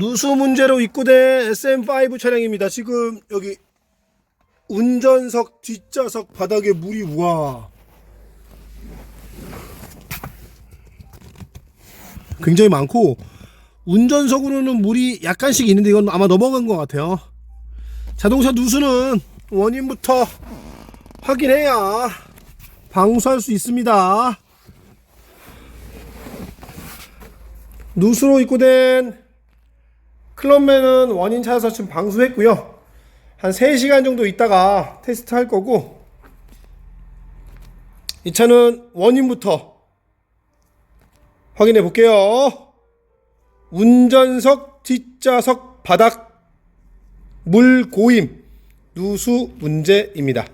누수 문제로 입고된 SM5 차량입니다. 지금 여기 운전석 뒷좌석 바닥에 물이 우와 굉장히 많고 운전석으로는 물이 약간씩 있는데 이건 아마 넘어간 것 같아요. 자동차 누수는 원인부터 확인해야 방수할 수 있습니다. 누수로 입고된 클럽맨은 원인 찾아서 지금 방수했고요. 한 3시간 정도 있다가 테스트 할 거고 이 차는 원인부터 확인해 볼게요. 운전석 뒷좌석 바닥 물 고임 누수 문제입니다.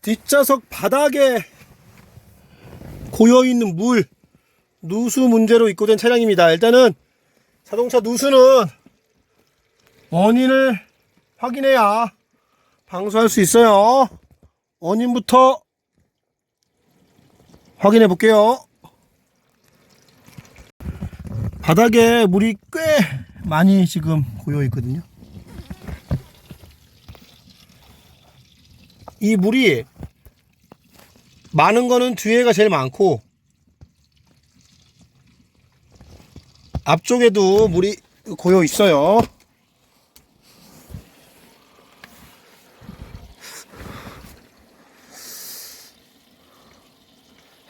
뒷좌석 바닥에 고여 있는 물 누수 문제로 입고된 차량입니다. 일단은 자동차 누수는 원인을 확인해야 방수할 수 있어요. 원인부터 확인해 볼게요. 바닥에 물이 꽤 많이 지금 고여 있거든요. 이 물이 많은 거는 뒤에가 제일 많고 앞쪽에도 물이 고여 있어요.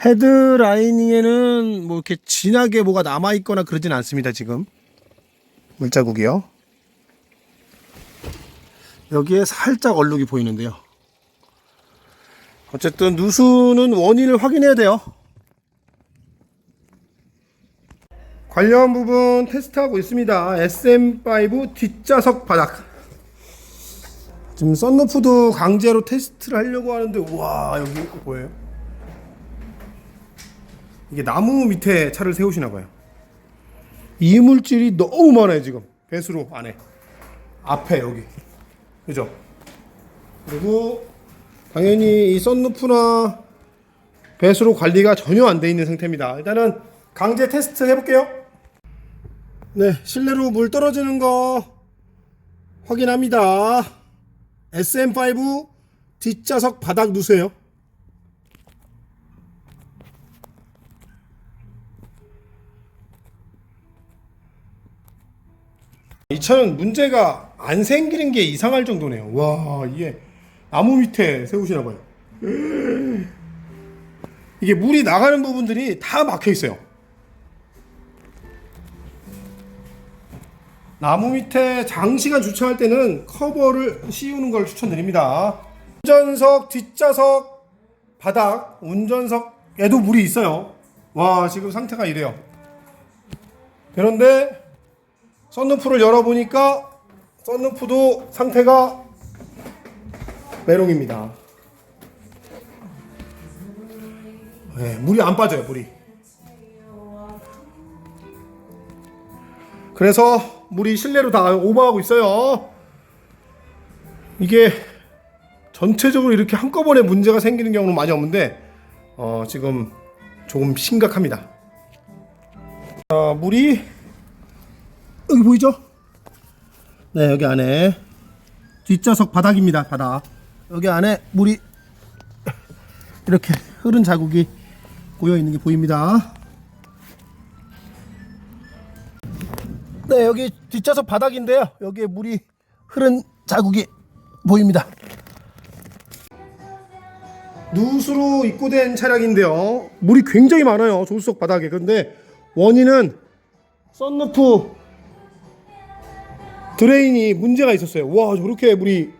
헤드라이닝에는 뭐 이렇게 진하게 뭐가 남아 있거나 그러진 않습니다, 지금. 물자국이요. 여기에 살짝 얼룩이 보이는데요. 어쨌든 누수는 원인을 확인해야 돼요. 관련 부분 테스트하고 있습니다. SM5 뒷좌석 바닥. 지금 썬루프도 강제로 테스트를 하려고 하는데 와 여기 뭐예요? 이게 나무 밑에 차를 세우시나 봐요. 이물질이 너무 많아요 지금 배수로 안에 앞에 여기 그죠? 그리고 당연히 이 썬루프나 배수로 관리가 전혀 안 돼 있는 상태입니다. 일단은 강제 테스트 해볼게요. 네, 실내로 물 떨어지는 거 확인합니다. SM5 뒷좌석 바닥 누세요. 이 차는 문제가 안 생기는 게 이상할 정도네요. 와, 이게 나무 밑에 세우시나 봐요. 이게 물이 나가는 부분들이 다 막혀 있어요. 나무 밑에 장시간 주차할 때는 커버를 씌우는 걸 추천드립니다. 운전석 뒷좌석 바닥 운전석에도 물이 있어요. 와 지금 상태가 이래요. 그런데 썬루프를 열어보니까 썬루프도 상태가 메롱입니다. 네, 물이 안 빠져요 물이. 그래서 물이 실내로 다 오버하고 있어요. 이게 전체적으로 이렇게 한꺼번에 문제가 생기는 경우는 많이 없는데 어, 지금 조금 심각합니다. 어, 물이 여기 보이죠? 네 여기 안에 뒷좌석 바닥입니다 바닥 여기 안에 물이 이렇게 흐른 자국이 고여 있는 게 보입니다. 네, 여기 뒷좌석 바닥인데요. 여기에 물이 흐른 자국이 보입니다. 누수로 입고된 차량인데요. 물이 굉장히 많아요. 조수석 바닥에. 그런데 원인은 썬루프 드레인이 문제가 있었어요. 와, 저렇게 물이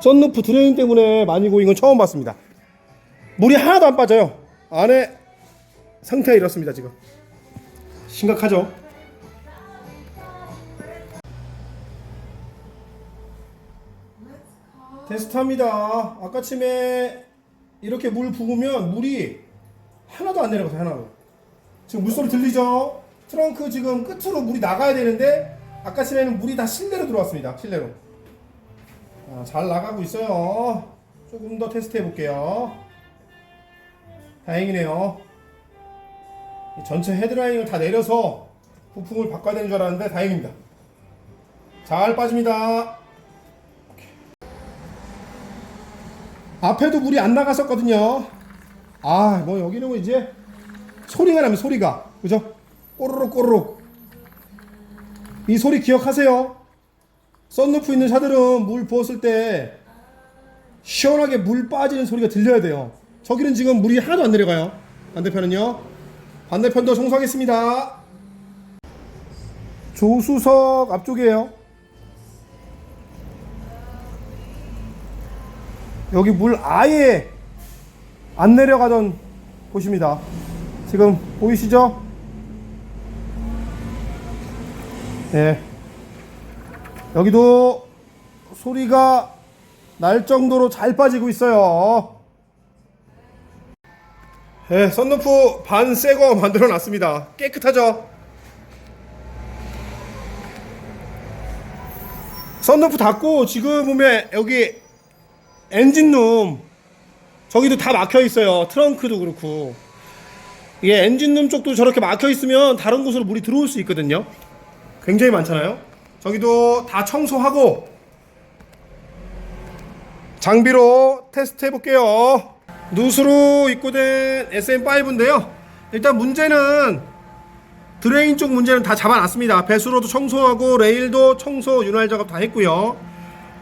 썬루프 드레인 때문에 많이 고인 건 처음 봤습니다. 물이 하나도 안 빠져요. 안에 상태가 이렇습니다, 지금. 심각하죠? 테스트합니다. 아까쯤에 이렇게 물 부으면 물이 하나도 안 내려가서 하나도. 지금 물소리 들리죠? 트렁크 지금 끝으로 물이 나가야 되는데 아까쯤에는 물이 다 실내로 들어왔습니다. 실내로. 아, 잘 나가고 있어요. 조금 더 테스트 해볼게요. 다행이네요. 이 전체 헤드라인을 다 내려서 부품을 바꿔야 되는 줄 알았는데 다행입니다. 잘 빠집니다. 앞에도 물이 안 나갔었거든요. 아, 뭐 여기는 뭐 이제 소리가 나면 소리가 그죠? 꼬르륵 꼬르륵 이 소리 기억하세요? 썬루프 있는 차들은 물 부었을 때 시원하게 물 빠지는 소리가 들려야 돼요. 저기는 지금 물이 하나도 안 내려가요. 반대편은요. 반대편도 청소하겠습니다. 조수석 앞쪽이에요. 여기 물 아예 안 내려가던 곳입니다. 지금 보이시죠? 네. 여기도 소리가 날 정도로 잘 빠지고 있어요. 네, 썬루프 반 새거 만들어 놨습니다. 깨끗하죠? 썬루프 닫고 지금 보면 여기 엔진룸 저기도 다 막혀 있어요. 트렁크도 그렇고. 이게 엔진룸 쪽도 저렇게 막혀 있으면 다른 곳으로 물이 들어올 수 있거든요. 굉장히 많잖아요. 저기도 다 청소하고 장비로 테스트 해볼게요. 누수로 입고된 SM5인데요. 일단 문제는 드레인 쪽 문제는 다 잡아놨습니다. 배수로도 청소하고 레일도 청소 윤활 작업 다 했고요.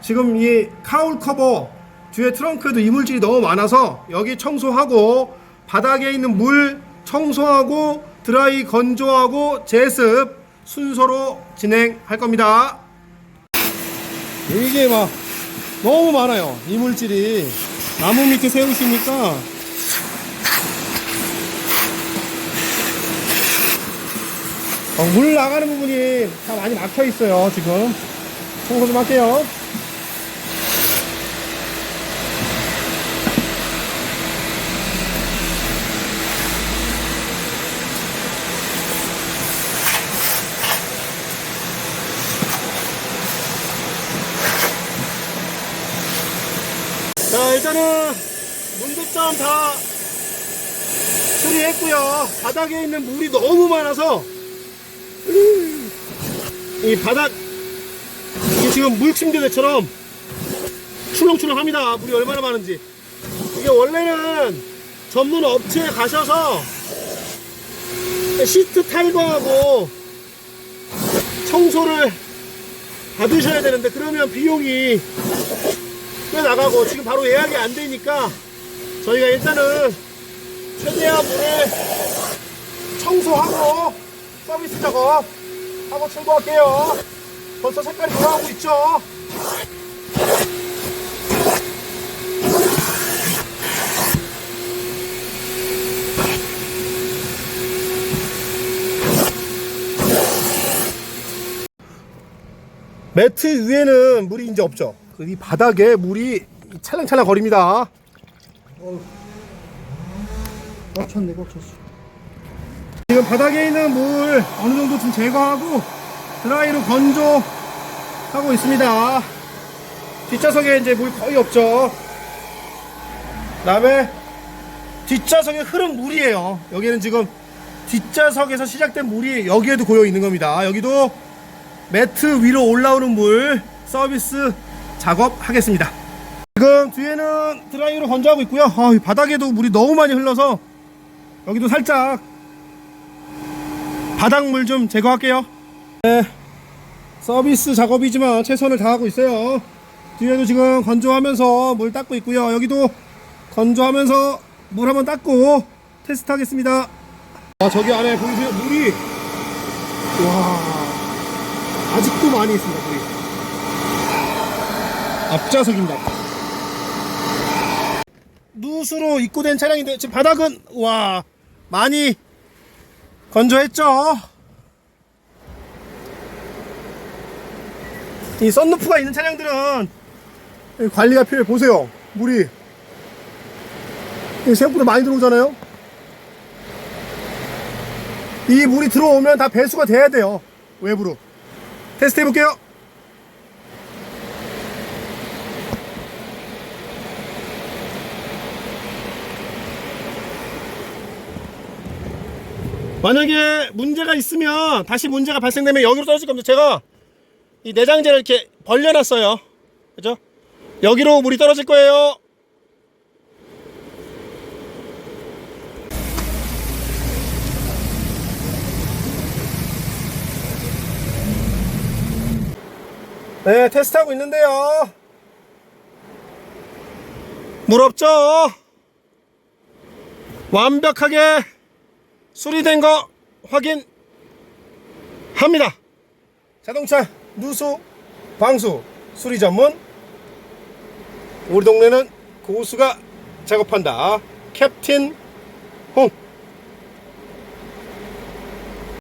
지금 이 카울 커버 뒤에 트렁크에도 이물질이 너무 많아서 여기 청소하고 바닥에 있는 물 청소하고 드라이 건조하고 제습 순서로 진행할 겁니다. 이게 막 너무 많아요. 이물질이 나무 밑에 세우시니까 어, 물 나가는 부분이 다 많이 막혀 있어요. 지금 청소 좀 할게요. 자 일단은 문득점 다 수리했고요. 바닥에 있는 물이 너무 많아서 이 바닥 이게 지금 물침대대처럼 출렁출렁합니다. 물이 얼마나 많은지. 이게 원래는 전문 업체에 가셔서 시트 탈거하고 청소를 받으셔야 되는데 그러면 비용이 꽤 나가고 지금 바로 예약이 안 되니까 저희가 일단은 최대한 물을 청소하고 서비스 작업 하고 출고할게요. 벌써 색깔이 돌아오고 있죠? 매트 위에는 물이 이제 없죠. 그이 바닥에 물이 찰랑찰랑 거립니다. 꽉 찼네 꽉 찼어 지금 바닥에 있는 물 어느 정도 좀 제거하고 드라이로 건조하고 있습니다. 뒷좌석에 이제 물 거의 없죠. 그 다음에 뒷좌석에 흐른 물이에요. 여기는 지금 뒷좌석에서 시작된 물이 여기에도 고여 있는 겁니다. 여기도 매트 위로 올라오는 물 서비스 작업하겠습니다. 지금 뒤에는 드라이로 건조하고 있고요. 아, 이 바닥에도 물이 너무 많이 흘러서 여기도 살짝 바닥물 좀 제거할게요. 네, 서비스 작업이지만 최선을 다하고 있어요. 뒤에도 지금 건조하면서 물 닦고 있고요. 여기도 건조하면서 물 한번 닦고 테스트하겠습니다. 아, 저기 안에 보이세요? 물이 와 아직도 많이 있습니다. 앞좌석입니다. 누수로 입고된 차량인데 지금 바닥은 와 많이 건조했죠. 이 썬루프가 있는 차량들은 이 관리가 필요해. 보세요. 물이. 이 생각보다 많이 들어오잖아요. 이 물이 들어오면 다 배수가 돼야 돼요. 외부로. 테스트 해볼게요 만약에 문제가 있으면 다시 문제가 발생되면 여기로 떨어질 겁니다. 제가 이 내장재를 이렇게 벌려놨어요. 그죠? 여기로 물이 떨어질 거예요. 네 테스트하고 있는데요. 물 없죠? 완벽하게 수리된 거 확인합니다. 자동차 누수 방수 수리 전문. 우리 동네는 고수가 작업한다. 캡틴 홍